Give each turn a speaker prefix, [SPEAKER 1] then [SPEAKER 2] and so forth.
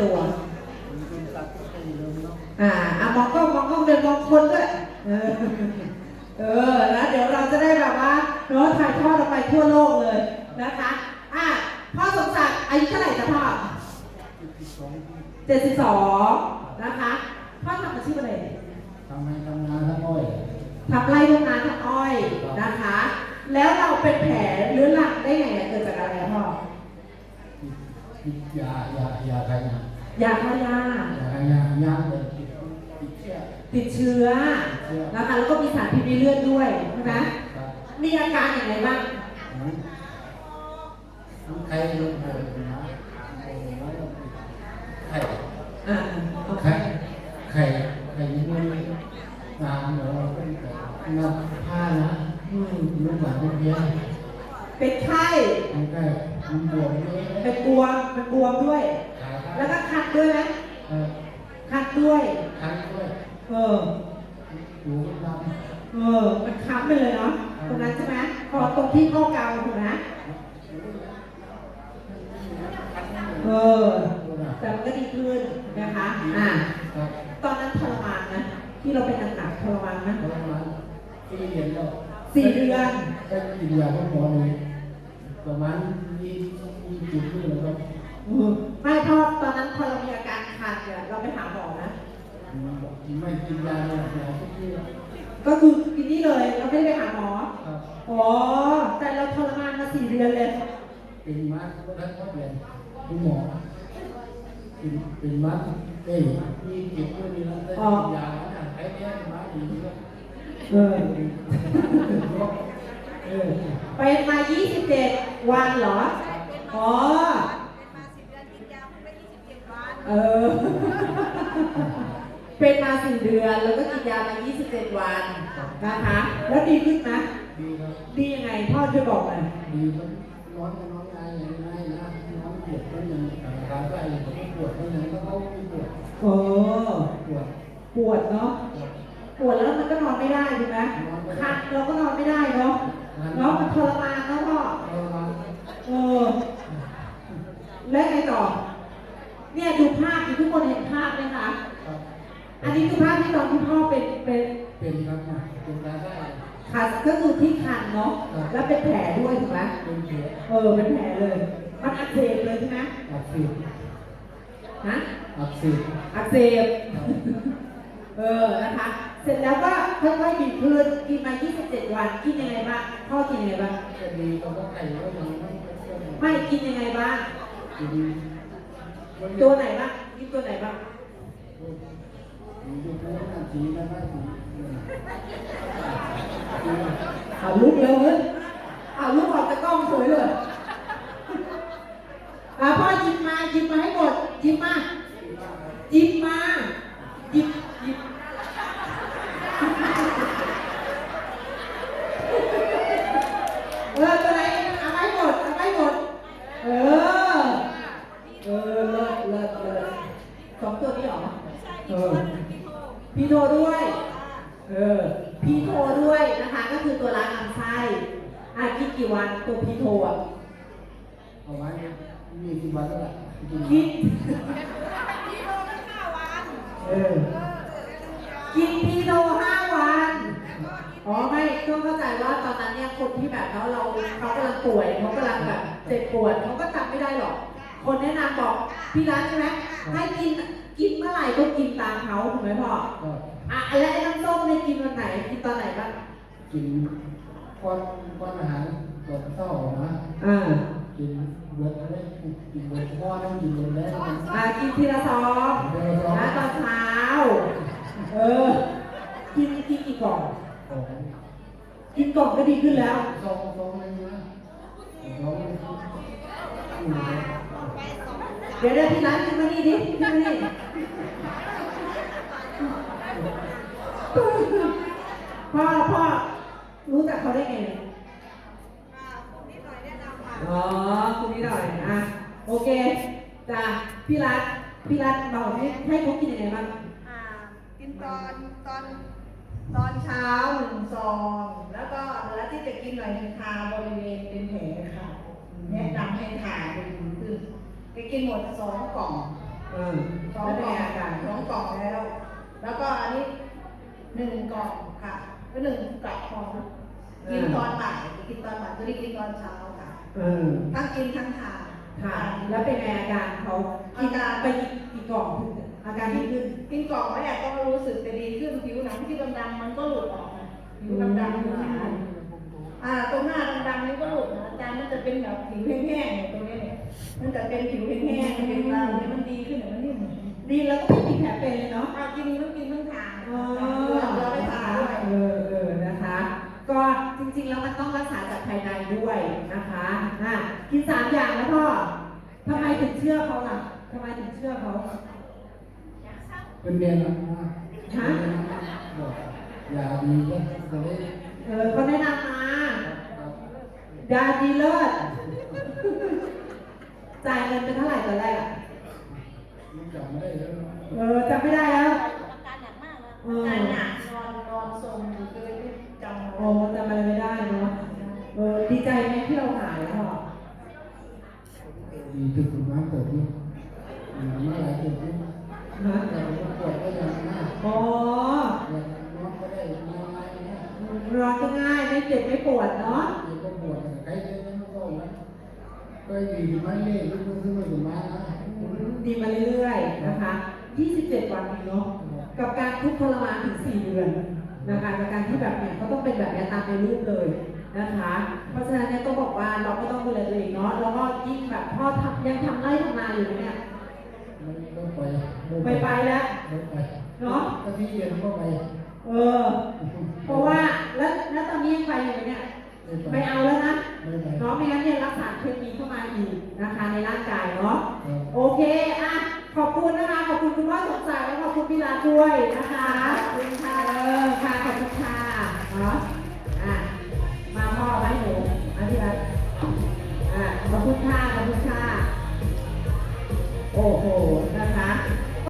[SPEAKER 1] ตัว
[SPEAKER 2] มันเป็นสัตว์ที่เริ่มเนาะ
[SPEAKER 1] อ่าอะมองกล้องมองกล้องเดินมองคนด้วยเออเออแล้วเดี๋ยวเราจะได้แบบว่าเนาะถ่ายทอดออกไปทั่วโลกเลยนะคะอะพ่อสมศักดิ์อายุเท่าไหร่จ๊ะพ่อ
[SPEAKER 2] ที่สองที่
[SPEAKER 1] เจ็ดสิบสองนะคะพ่อทำอาชีพอะไร
[SPEAKER 2] ทำให้ทำงานทั้งอ้อย
[SPEAKER 1] ทำไร่ทำนาทำอ้อยนะคะ แล้วเราเป็นแผลเรื้อรังได้ไงเนี่ยเกิดจากอะไรอะพ่อ
[SPEAKER 2] ติด ยายายาใครนะ
[SPEAKER 1] ยาฆ่าหญ้ายา
[SPEAKER 2] ใครยายาเลยติดติดเชื้อ
[SPEAKER 1] ติดเชื้อนะคะแล้วก็มีสารพิษในเลือดด้วยใช่ไหม
[SPEAKER 2] ครับ
[SPEAKER 1] มีอาการอย่างไรบ้าง
[SPEAKER 2] นั้นทั้งใครลงโบยนะโบยแล้วก็ติดไข่
[SPEAKER 1] อ่าโอเค
[SPEAKER 2] ไข่ไข่ไข่ยังไม่งามเหมือนเราเป็นแต่งามผ้านะ
[SPEAKER 1] อืม
[SPEAKER 2] ลูกหลานลูกเบี้ย
[SPEAKER 1] เป็นไข้
[SPEAKER 2] มันก็ มันบวมเลย
[SPEAKER 1] เป็นบวมเป็นบวมด้วย
[SPEAKER 2] ขา
[SPEAKER 1] แล้วก็คัดด้วยไหม
[SPEAKER 2] เออ
[SPEAKER 1] คัดด้วย
[SPEAKER 2] คันด้วย
[SPEAKER 1] เออ
[SPEAKER 2] หูด
[SPEAKER 1] เออ มันค้ำไปเลยเนาะ ตรงนั้นใช่ไหมพอตรงที่ข้อเกาถูกไหมเออำแต่มันก็ดีขึ้นนะคะ อ่า
[SPEAKER 2] ครับ
[SPEAKER 1] ตอนนั้นทรมานนะ ที่เราเป็นหนักๆทรมานนะ
[SPEAKER 2] ประมาณสี่เดือนแล้ว
[SPEAKER 1] สี่เดือน
[SPEAKER 2] ได้กินยาพวกหมอเลย ประมาณยี่ยี่สิบปีแล้วครับ
[SPEAKER 1] อืมไม่เพราะตอนนั้นพอเรามีอาการคันเนี่ยเราไปหาหมอนะ
[SPEAKER 2] ไม่กินยาเลยหมอทุกที่แล้ว
[SPEAKER 1] ก็คือกินนี่เลยเราไม่ได้ไปหาหมอ
[SPEAKER 2] ครับ
[SPEAKER 1] อ๋อแต่เราทรมานมาสี่เดือนเลย
[SPEAKER 2] เป็นมาก็ได้ก็เปลี่ยนคุณหมอเป็นเป็นมาเอ้ยมีเก็บไว้ดีแล้วได้กินยาแล้วไอ้เนี่ยมาดีแล้ว
[SPEAKER 1] เออ
[SPEAKER 2] เออ
[SPEAKER 1] เป็นมา 27 วันเหรอ อ๋อ เออ เป็นมาสี่เดือนแล้วก็กินยามา 27 วันนะคะ แล้วดีขึ้นไหม
[SPEAKER 2] ดีครับ
[SPEAKER 1] ดียังไงพ่อช่วยบอกหน่อย
[SPEAKER 2] ดีมันร้อนมันร้อนง่ายง่ายนะร้อนปวดก็ยังขาใกล้ก็ปวดก็ยังก็เขาไม่ปวด
[SPEAKER 1] โอ้
[SPEAKER 2] ปวด
[SPEAKER 1] ปวดเนาะ
[SPEAKER 2] ปวด
[SPEAKER 1] ปวดแล้วมันก็นอนไม่ได้ถูกไหมคันเราก็นอนไม่ได้เนาะเนาะมันทรมานเนาะพ่อ
[SPEAKER 2] เอาละ
[SPEAKER 1] เออแล้วไงต่อ เนี่ยดูภาพทุกคนเห็นภาพไหมคะ
[SPEAKER 2] ครับ
[SPEAKER 1] อันนี้คือภาพที่ตอนที่พ่อเป็นเป็น
[SPEAKER 2] เป็นครับเป็นขาได้
[SPEAKER 1] ขาก็คือที่คันเนาะแล้วเป็นแผลด้วยถูกไหม
[SPEAKER 2] เป็นเผือก
[SPEAKER 1] เออเป็นแผลเลยมันอักเสบเลยใช่ไหม
[SPEAKER 2] อักเสบ
[SPEAKER 1] ฮะ
[SPEAKER 2] อักเสบ
[SPEAKER 1] อักเสบเออนะคะ เสร็จแล้วก็ค่อยๆดีขึ้นกินมา 27 วัน กินยังไงบ้างพ่อกินยังไงบ้าง
[SPEAKER 2] ก็ดีเขาก็ไข่ก็ยังไม่ก็ยัง
[SPEAKER 1] ไม่กินยังไงบ้าง
[SPEAKER 2] ดีมัน
[SPEAKER 1] ตัวไหนบ้างกินตัวไหนบ้าง
[SPEAKER 2] ดูแล้วน่าสีนะน่าสี
[SPEAKER 1] เอาลุกเร็วเว้ยเอาลุกออกจากกล้องสวยเลยอะพ่อหยิบมาหยิบมาให้หมดหยิบมาหยิบมาหยิบหยิบเออ ตัวไหนเอาไว้หมดเอาไว้หมด เออ เออเลิศเลิศเลิศสองตัวนี้เหรอเออพีโทด้วย เออ พีโทด้วยนะคะ ก็คือตัวล้างลำไส้อะกินกี่วันตัวพีโทอะ
[SPEAKER 2] เอาไว้มีสิบวันแล้วล่ะ
[SPEAKER 1] กินเออ กินพีโทห้าวัน อ๋อไม่ต้องเข้าใจว่าตอนนั้นเนี่ยคนที่แบบเขาเราเขากำลังป่วยเขากำลังแบบเจ็บปวดเขาก็จำไม่ได้หรอก คนแนะนำบอกพี่รัฐใช่ไหมให้กินกินเมื่อไหร่ก็กินตามเขาถูกไหมพ่อ
[SPEAKER 2] ก็
[SPEAKER 1] อะแล้วไอ้น้ำส้มเนี่ยกินวันไหนกินตอนไหนบ้าง
[SPEAKER 2] กินก้อนก้อนอาหารตอนเช้านะ
[SPEAKER 1] อ่า
[SPEAKER 2] กินเบิร์ดได้กินเบิร์ดก้อนต้องกินเบิร์ดได้มัน
[SPEAKER 1] อ่ากินทีละซองนะตอนเช้าเออกินกินกี่กล่อง
[SPEAKER 2] ของ
[SPEAKER 1] กินกล่องก็ดีขึ้นแล้ว
[SPEAKER 2] ซองซองอะไรนะซองอืม
[SPEAKER 1] เดี๋ยวเดี๋ยวพี่ร้านขึ้นมานี่ดิขึ้นมานี่พ่อพ่อรู้จักเขาได้ไงเนี่ยอ๋อคุณนี่หน่อยอะโอเคจ้ะพี่รัฐพี่รัฐบอกให้ให้เขากินยังไงบ้าง
[SPEAKER 3] อ่ากินตอนตอน ตอนเช้าหนึ่งซอง แล้วก็เหลือที่จะกินหน่อยหนึงทาบริเวณเป็นแผลค่ะแนะนำให้ทาเป็นขึ้นไปกินหมดสองกล่อง
[SPEAKER 1] เออ
[SPEAKER 3] สอง
[SPEAKER 1] แล้ว
[SPEAKER 3] ก
[SPEAKER 1] เป็น
[SPEAKER 3] ล่อง
[SPEAKER 1] ไงอาการ
[SPEAKER 3] สองกล่องแล้ว แล้วก็อันนี้หนึ่งกล่องค่ะก็หนึ่งกล่องกินตอนบ่ายกินตอนบ่ายตัวนี้กินตอนเช้าค่ะ
[SPEAKER 1] เออ
[SPEAKER 3] ทั้งกินทั้งทาน
[SPEAKER 1] ค่ะ แล้วเป็นไงอาการเขากิน
[SPEAKER 3] อาการ
[SPEAKER 1] ไปกี่กี่กล่องถึงอาการดีขึ้น
[SPEAKER 3] กินกล่องแรกก็รู้สึกจะดีขึ้นผิวหนังที่ดำๆมันก็หลุดออกนะผิวดำๆผิวหนังอ่าตรงหน้าดำๆนี่ก็หลุดนะอาจารย์มันจะเป็นแบบผิวแห้งๆเนี่ยตรงนี้เนี่ยมันจะเป็นผิวแห้งๆเป็นดำเนี่ยมันดีขึ้นเนี่ยมันนิ่ม
[SPEAKER 1] ดีแล้วก็ไม่มีแผลเป็นเลยเนาะ
[SPEAKER 3] อ่ากินทั้งกินทั้งทาน
[SPEAKER 1] อ๋อ ก็จริงๆแล้วมันต้องรักษาจากภายในด้วยนะคะอะกินสามอย่างแล้วพ่อทำไมถึงเชื่อเขาล่ะทำไมถึงเชื่อเขา
[SPEAKER 2] เป็นเรียนมากบอกอย่าดีก็จะได้
[SPEAKER 1] เออเขาแนะนำมาดาดีเลิศจ่ายเงินเป็นเท่าไหร่ตอนแรกอะ
[SPEAKER 2] จำไม่ได้แล้ว
[SPEAKER 1] เออจำไม่ได้แล้ว
[SPEAKER 3] อาการหนักมากนะอาการหนักนอนนอนสมอยู่เลยไม่จำ
[SPEAKER 1] โอ้จำอะไรไม่ได้เนาะเออดีใจไหมที่เราหายแล้วพ่อ
[SPEAKER 2] ดีถึงประมาณเกิดที่มาหลายเกิดที่
[SPEAKER 1] ฮะ
[SPEAKER 2] แต่ว่าปวดก็ยังมาก
[SPEAKER 1] อ๋อ
[SPEAKER 2] น้องก็ได้ยังไงเนี่ย
[SPEAKER 1] ร้อนก็ง่ายไม่เจ็บไม่ปวดเนาะ
[SPEAKER 2] ยังก็ปวดแต่ใครจะยังก็นะก็ดีไม่เล่นลูกขึ้นมาถึงมานะ
[SPEAKER 1] ดีมาเรื่อยๆนะคะ 27 วันเองเนาะกับการทุกข์ทรมานถึง 4 เดือนนะคะจากการ ที่แบบเนี่ยเขาต้องเป็นแบบเนี้ยตามในรูปเลยนะคะ เพราะฉะนั้นเนี่ยต้องบอกว่าเราก็ต้องดูแลตัวเองเนาะแล้วก็ยิ่งแบบพ่อทำยังทำไร่ทำนาอยู่เนี่ย
[SPEAKER 2] ไม่ไป
[SPEAKER 1] ไปไปแล้ว
[SPEAKER 2] ไม่ไป
[SPEAKER 1] เนาะ
[SPEAKER 2] ก็ที่เรียนก็ไป
[SPEAKER 1] เออ เพราะว่าแล้วแล้วตอนนี้ยังไปอยู่ไหมเนี่ยไม่เอาแล้วนะ
[SPEAKER 2] ไม่ไป
[SPEAKER 1] เนาะไม่งั้นเนี่ยรักษาเคมีเข้ามาอีกนะคะในร่างกายเนาะ
[SPEAKER 2] ครับ
[SPEAKER 1] โอเคอะขอบคุณนะคะ ขอบคุณคุณพ่อสมศักดิ์และขอบคุณพี่ลาด้วยนะคะขอบคุณค่ะเออค่ะขอบคุณค่ะ เนาะอะมาพ่อไว้หนูอันที่รักอะขอบคุณค่ะขอบคุณค่ะโอ้โห นะ